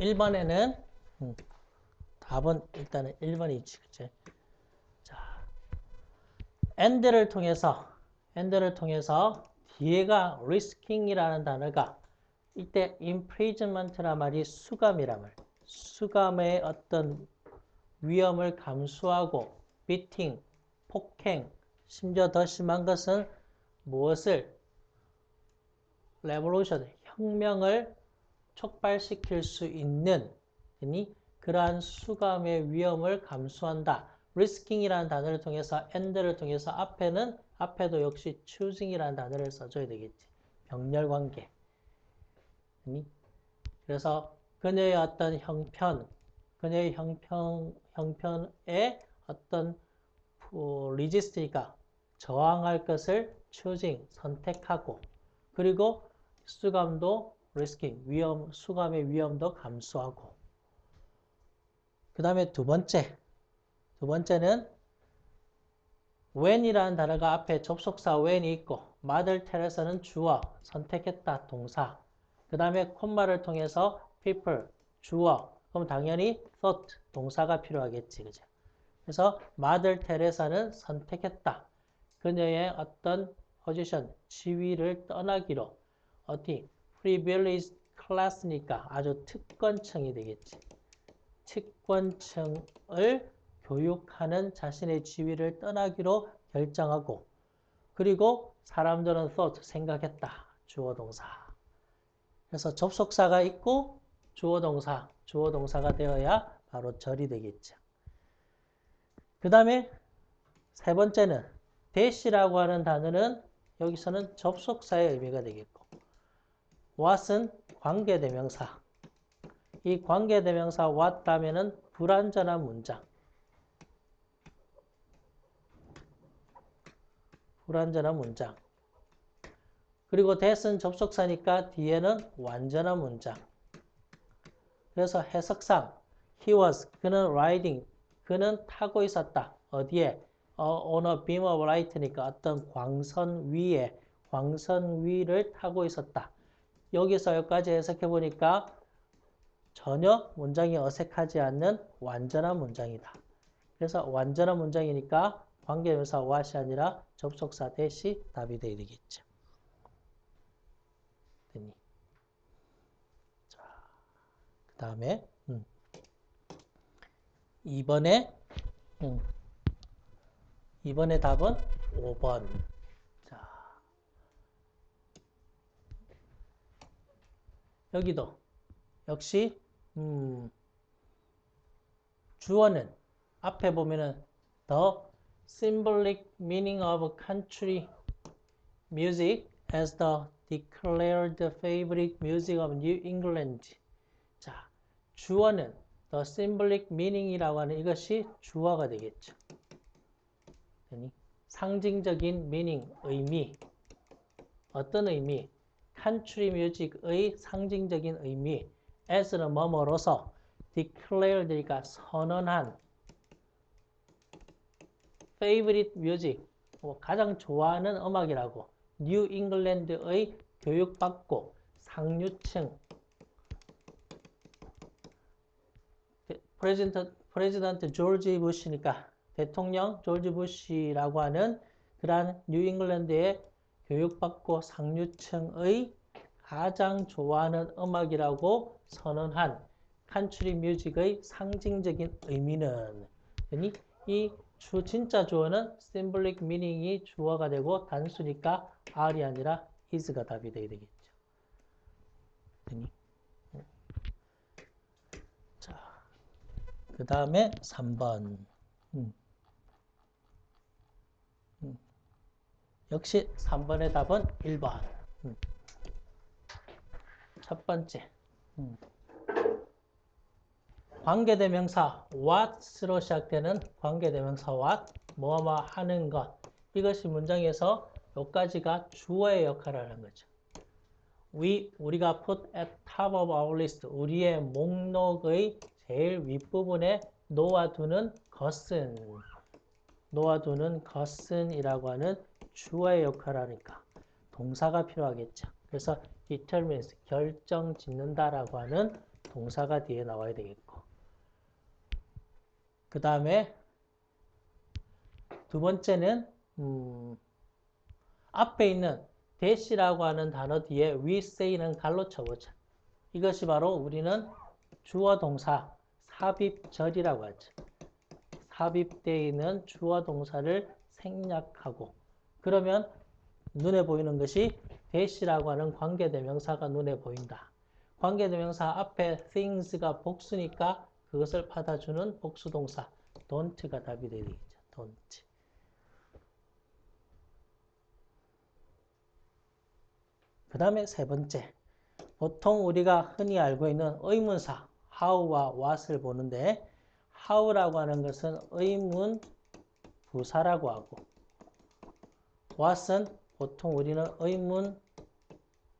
1번에는 음, 답은 일단은 1번이지. 그치? 자, and를 통해서 and를 통해서 뒤에가 risking이라는 단어가 이때 imprisonment란 말이 수감이란 말. 수감의 어떤 위험을 감수하고 beating, 폭행, 심지어 더 심한 것은 무엇을 레볼루션, 혁명을 촉발시킬 수 있는 그러한 수감의 위험을 감수한다. 리스킹이라는 단어를 통해서 and를 통해서 앞에는 앞에도 역시 choosing이라는 단어를 써줘야 되겠지. 병렬 관계. 그래서 그녀의 어떤 형편, 그녀의 형편, 형편에 어떤 리지스트니까 저항할 것을 choosing, 선택하고 그리고 수감도 risking, 위험, 수감의 위험도 감수하고. 그 다음에 두 번째 두 번째는 when이라는 단어가 앞에 접속사 when이 있고 마들 테레사는 주어, 선택했다 동사. 그 다음에 콤마를 통해서 people, 주어. 그럼 당연히 thought, 동사가 필요하겠지 그죠? 그래서 마들 테레사는 선택했다. 그녀의 어떤 포지션, 지위를 떠나기로 어디 privileged class니까 아주 특권층이 되겠지. 특권층을 교육하는 자신의 지위를 떠나기로 결정하고 그리고 사람들은 thought, 생각했다. 주어 동사. 그래서 접속사가 있고 주어 동사, 주어 동사가 되어야 바로 절이 되겠죠. 그 다음에 세 번째는 대시라고 하는 단어는 여기서는 접속사의 의미가 되겠고 what은 관계대명사. 이 관계대명사 다음에는 불완전한 문장. 불완전한 문장. 그리고 that은 접속사니까 뒤에는 완전한 문장. 그래서 해석상 he was 그는 riding 그는 타고 있었다. 어디에? on a beam of light니까 어떤 광선 위에 광선 위를 타고 있었다. 여기서 여기까지 해석해 보니까 전혀 문장이 어색하지 않는 완전한 문장이다. 그래서 완전한 문장이니까 관계명사 what이 아니라 접속사 대시 답이 되야 되겠죠. 됐니? 자, 그 다음에 음. 2번에 음. 이번에 답은 5번. 자. 여기도 역시 음, 주어는 앞에 보면은 the symbolic meaning of country music as the declared favorite music of New England. 자, 주어는 the symbolic meaning이라고 하는 이것이 주어가 되겠죠. 상징적인 meaning, 의미. 어떤 의미? Country music의 상징적인 의미. as는 뭐뭐로서 declare드니까 선언한 favorite music, 뭐 가장 좋아하는 음악이라고 New England의 교육받고 상류층 프레지던트, 프레지던트 조지 부시니까 대통령 조지 부시라고 하는 그러한 뉴 잉글랜드의 교육받고 상류층의 가장 좋아하는 음악이라고 선언한 칸츄리 뮤직의 상징적인 의미는 이 주, 진짜 주어는 symbolic meaning이 주어가 되고 단수니까 R이 아니라 is가 답이 되야 되겠죠. 자, 그 다음에 3번. 음. 역시 3번의 답은 1번. 음. 첫 번째. 음. 관계대명사 what으로 시작되는 관계대명사 what, 뭐뭐 하는 것. 이것이 문장에서 여기까지가 주어의 역할을 하는 거죠. We, 우리가 put at top of our list, 우리의 목록의 제일 윗부분에 놓아두는 것은, 놓아두는 것은이라고 하는 주어의 역할을 하니까 동사가 필요하겠죠. 그래서 determines, 결정 짓는다라고 하는 동사가 뒤에 나와야 되겠고. 그 다음에 두 번째는 음, 앞에 있는 대시라고 하는 단어 뒤에 we say는 갈로 쳐보자. 이것이 바로 우리는 주어 동사 삽입절이라고 하죠. 삽입되어 있는 주어 동사를 생략하고 그러면 눈에 보이는 것이 대시라고 하는 관계대명사가 눈에 보인다. 관계대명사 앞에 things가 복수니까 그것을 받아주는 복수동사 don't가 답이 되겠죠. don't. 그 다음에 세 번째. 보통 우리가 흔히 알고 있는 의문사 how와 what을 보는데 how라고 하는 것은 의문 부사라고 하고 what은 보통 우리는 의문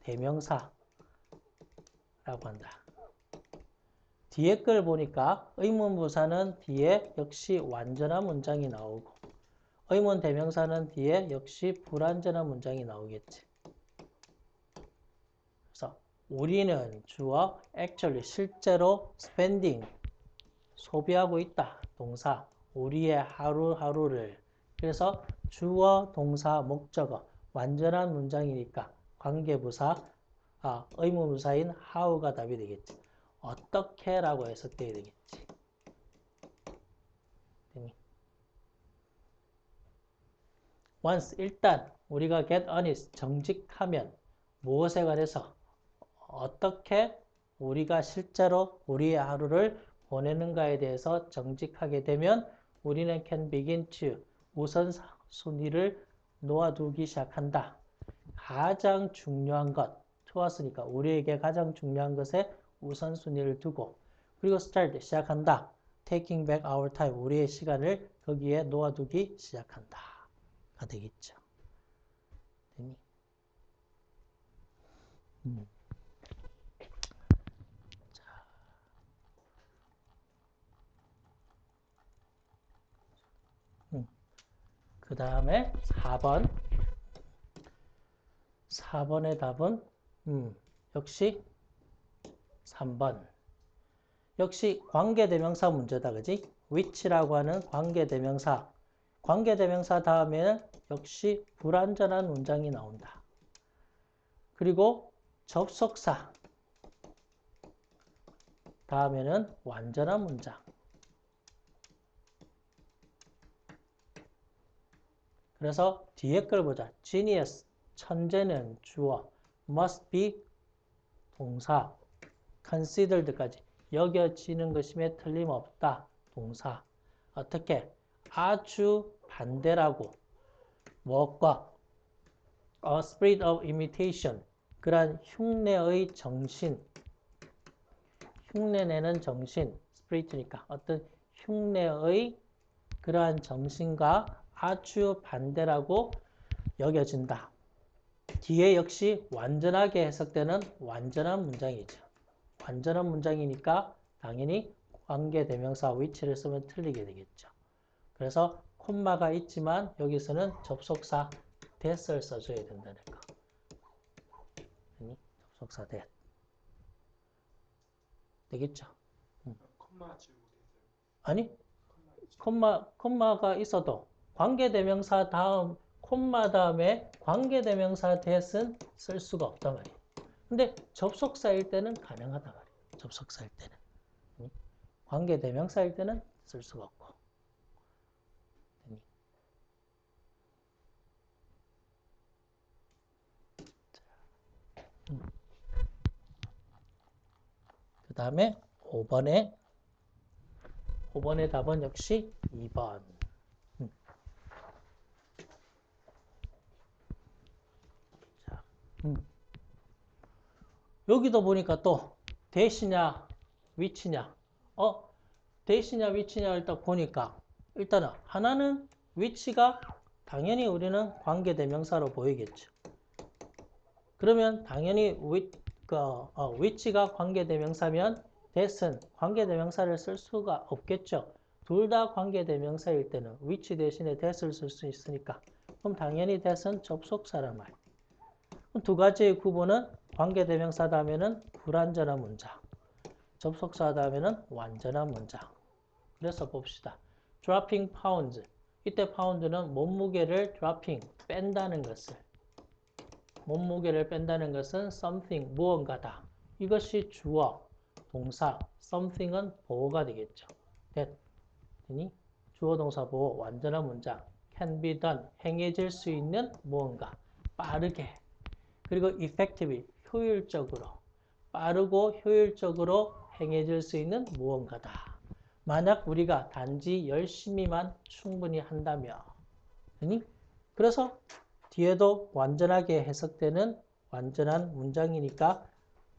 대명사라고 한다. 뒤에 걸 보니까 의문 부사는 뒤에 역시 완전한 문장이 나오고 의문 대명사는 뒤에 역시 불완전한 문장이 나오겠지. 그래서 우리는 주어 actually 실제로 spending 소비하고 있다. 동사 우리의 하루하루를 그래서 주어 동사 목적어 완전한 문장이니까 관계부사 아, 의문부사인 how가 답이 되겠지. 어떻게 라고 해석돼야 되겠지. once 일단 우리가 get honest 정직하면 무엇에 관해서 어떻게 우리가 실제로 우리의 하루를 보내는가에 대해서 정직하게 되면 우리는 can begin to 우선 순위를 놓아두기 시작한다. 가장 중요한 것, 좋았으니까 우리에게 가장 중요한 것에 우선순위를 두고 그리고 start 시작한다. taking back our time 우리의 시간을 거기에 놓아두기 시작한다. 가 되겠죠. 되니? 음. 그 다음에 4번. 4번의 답은 음, 역시 3번. 역시 관계대명사 문제다. 그지? which라고 하는 관계대명사. 관계대명사 다음에는 역시 불완전한 문장이 나온다. 그리고 접속사. 다음에는 완전한 문장. 그래서 뒤에 걸 보자. genius, 천재는 주어, must be 동사, considered까지 여겨지는 것임에 틀림없다. 동사. 어떻게? 아주 반대라고. 무엇과? A spirit of imitation. 그러한 흉내의 정신. 흉내내는 정신. spirit니까 어떤 흉내의 그러한 정신과 아주 반대라고 여겨진다. 뒤에 역시 완전하게 해석되는 완전한 문장이죠. 완전한 문장이니까 당연히 관계대명사 위치를 쓰면 틀리게 되겠죠. 그래서 콤마가 있지만 여기서는 접속사 that을 써줘야 된다는 거. 접속사 that. 되겠죠? 음. 아니, 콤마, 콤마가 있어도 관계대명사 다음 콤마 다음에 관계대명사 that은 쓸 수가 없단 말이에요. 근데 접속사일 때는 가능하단 말이에요. 접속사일 때는. 관계대명사일 때는 쓸 수가 없고. 음. 그 다음에 5번에 5번의 답은 역시 2번. 음. 여기도 보니까 또 대시냐 위치냐 어 대시냐 위치냐 일단 보니까 일단은 하나는 위치가 당연히 우리는 관계대명사로 보이겠죠. 그러면 당연히 위, 그, 어, 위치가 관계대명사면 대은 관계대명사를 쓸 수가 없겠죠. 둘 다 관계대명사일 때는 위치 대신에 대을 쓸 수 있으니까 그럼 당연히 대은 접속사란 말이에요. 두 가지의 구분은 관계대명사다 하면은 불완전한 문장. 접속사 다음에는 완전한 문장. 그래서 봅시다. dropping pounds. 이때 파운드는 몸무게를 dropping, 뺀다는 것을. 몸무게를 뺀다는 것은 something, 무언가다. 이것이 주어, 동사, something은 보호가 되겠죠. that. 니 주어, 동사, 보호, 완전한 문장. can be done, 행해질 수 있는 무언가. 빠르게. 그리고 effectively, 효율적으로. 빠르고 효율적으로 행해질 수 있는 무언가다. 만약 우리가 단지 열심히만 충분히 한다면. 그래서 뒤에도 완전하게 해석되는 완전한 문장이니까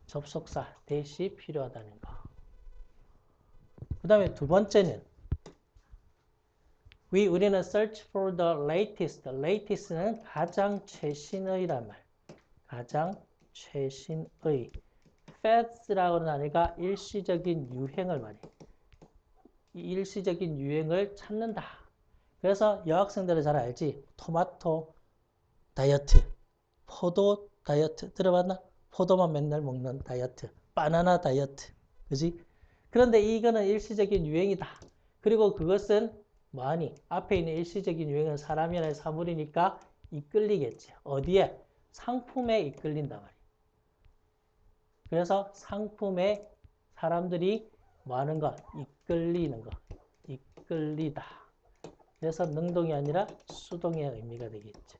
접속사 대시 필요하다는 거. 그 다음에 두 번째는 we, 우리는 search for the latest. latest는 가장 최신의란 말. 가장 최신의. fads라고는 아니가 일시적인 유행을 말해. 일시적인 유행을 찾는다. 그래서 여학생들은 잘 알지. 토마토 다이어트, 포도 다이어트 들어봤나? 포도만 맨날 먹는 다이어트, 바나나 다이어트. 그지? 그런데 이거는 일시적인 유행이다. 그리고 그것은 뭐하니? 앞에 있는 일시적인 유행은 사람이나 사물이니까 이끌리겠지. 어디에? 상품에 이끌린다 말이야. 그래서 상품에 사람들이 뭐 하는 것? 이끌리는 것. 이끌리다. 그래서 능동이 아니라 수동의 의미가 되겠죠.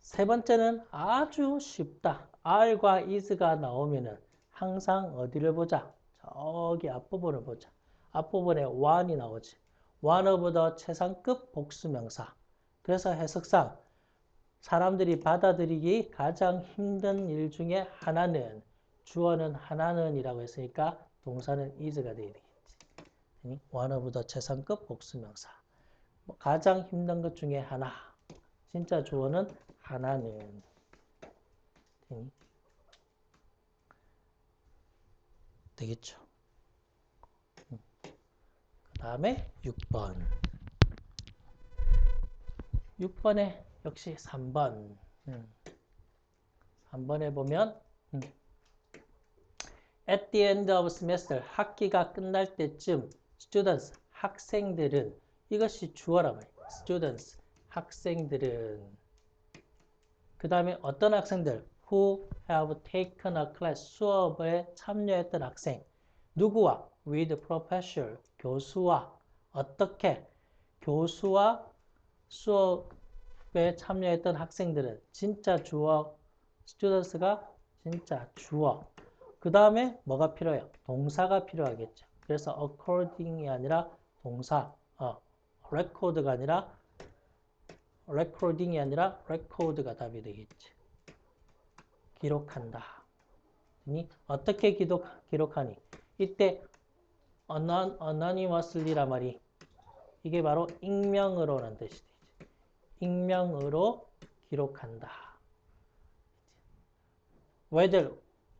세 번째는 아주 쉽다. R과 is가 나오면은 항상 어디를 보자? 저기 앞부분을 보자. 앞부분에 one이 나오지. one of the 최상급 복수명사. 그래서 해석상 사람들이 받아들이기 가장 힘든 일 중에 하나는 주어는 하나는 이라고 했으니까 동사는 is가 되어야 되겠지. the 최상급 복수명사. 뭐 가장 힘든 것 중에 하나. 진짜 주어는 하나는 되겠죠. 그 다음에 6번. 6번에 역시 3번. 3번에 보면 At the end of semester, 학기가 끝날 때쯤 students, 학생들은 이것이 주어라 말이에요. students, 학생들은 그 다음에 어떤 학생들 who have taken a class 수업에 참여했던 학생 누구와 with professor 교수와 어떻게 교수와 수업에 참여했던 학생들은 진짜 주어 students가 진짜 주어 그 다음에 뭐가 필요해요? 동사가 필요하겠죠. 그래서 according이 아니라 동사 어, record가 아니라 레코딩이 아니라 레코드가 답이 되겠지. 기록한다. 어떻게 기록, 기록하니? 이때 어나니머슬리란 말이 이게 바로 익명으로라는 뜻이 되지. 익명으로 기록한다.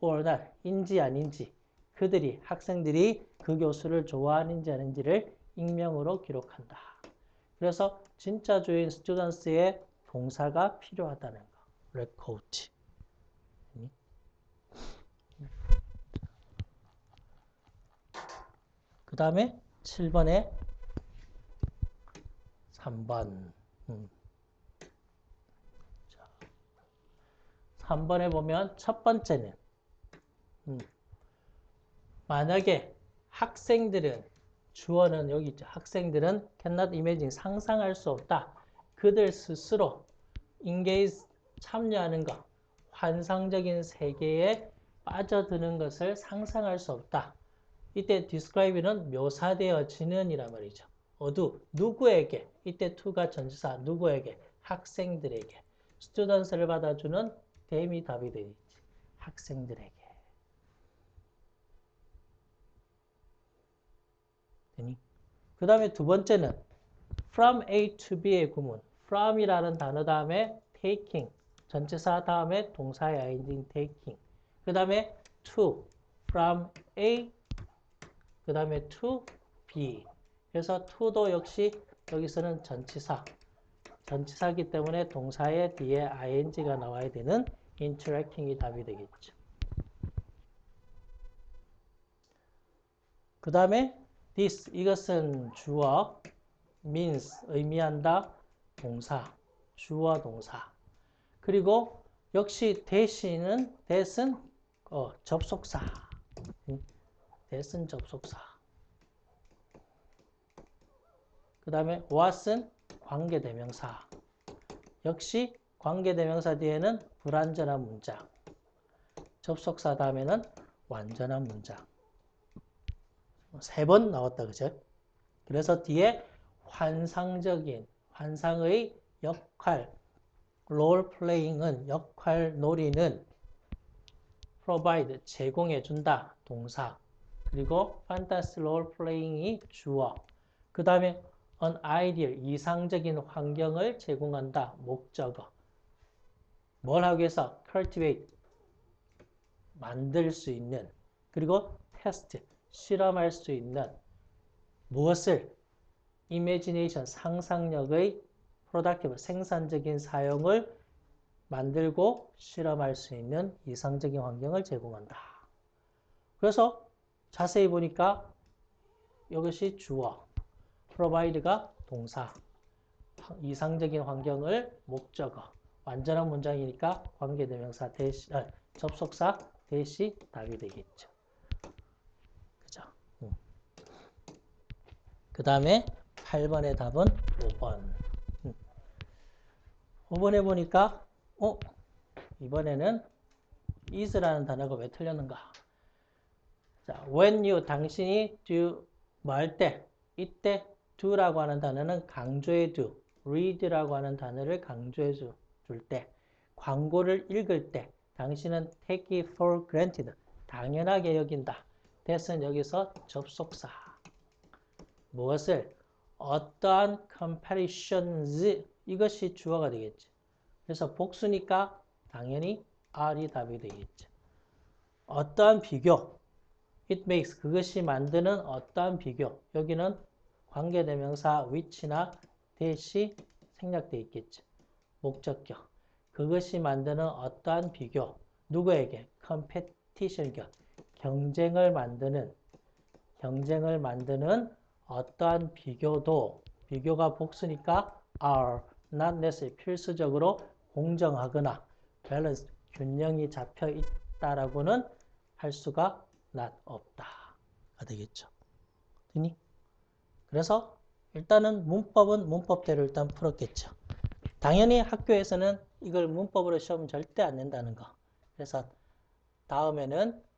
or not, 인지 아닌지 그들이 학생들이 그 교수를 좋아하는지 아닌지를 익명으로 기록한다. 그래서 진짜 주인 students의 동사가 필요하다는 거. record. 그 다음에 7번에 3번. 음. 3번에 보면 첫 번째는 음. 만약에 학생들은 주어는 여기 있죠. 학생들은 cannot imagine 상상할 수 없다. 그들 스스로 engage 참여하는 것, 환상적인 세계에 빠져드는 것을 상상할 수 없다. 이때 describe는 묘사되어지는 이란 말이죠. 어두 누구에게 이때 to가 전치사 누구에게 학생들에게 students를 받아주는 대미 답이 되겠지. 학생들에게. 되니? 그 다음에 두 번째는 from A to B의 구문. from이라는 단어 다음에 taking, 전체사 다음에 동사의 아이인 taking. 그 다음에 to, from A, 그 다음에 to B. 그래서 to도 역시 여기서는 전치사. 전치사기 때문에 동사의 뒤에 ing가 나와야 되는 인터랙팅이 답이 되겠죠. 그 다음에 this 이것은 주어 means 의미한다 동사 주어 동사. 그리고 역시 대신은 대신 어, 접속사. 음, 대신 접속사. 그 다음에 what은 관계대명사. 역시 관계대명사 뒤에는 불완전한 문장 접속사 다음에는 완전한 문장. 세 번 나왔다 그죠? 그래서 뒤에 환상적인 환상의 역할 롤 플레잉은 역할 놀이는 provide 제공해 준다 동사. 그리고 fantasy role playing이 주어. 그 다음에 an ideal 이상적인 환경을 제공한다 목적어 뭘 하기 위해서 cultivate 만들 수 있는 그리고 test 실험할 수 있는 무엇을 imagination 상상력의 productive 생산적인 사용을 만들고 실험할 수 있는 이상적인 환경을 제공한다. 그래서 자세히 보니까 이것이 주어, provide가 동사, 이상적인 환경을 목적어, 완전한 문장이니까 관계대명사 대시, 아, 접속사 대시 답이 되겠죠. 그죠? 음. 그 다음에 8번의 답은 5번. 음. 5번에 보니까 어? 이번에는 is라는 단어가 왜 틀렸는가? 자, when you 당신이 do 뭐할 때, 이때 do라고 하는 단어는 강조해 do, read라고 하는 단어를 강조해 줄 때, 광고를 읽을 때, 당신은 take it for granted, 당연하게 여긴다. 대선 여기서 접속사. 무엇을? 어떠한 comparisons, 이것이 주어가 되겠지. 그래서 복수니까 당연히 R이 답이 되겠죠. 어떠한 비교, it makes 그것이 만드는 어떠한 비교. 여기는 관계대명사 which나 대시 생략되어 있겠죠. 목적격. 그것이 만드는 어떠한 비교. 누구에게? competition 격. 경쟁을 만드는 경쟁을 만드는 어떠한 비교도 비교가 복수니까 are not necessary 필수적으로 공정하거나 밸런스 균형이 잡혀 있다라고는 할 수가 not 없다가 되겠죠. 되니? 그래서 일단은 문법은 문법대로 일단 풀었겠죠. 당연히 학교에서는 이걸 문법으로 시험 절대 안 낸다는 거. 그래서 다음에는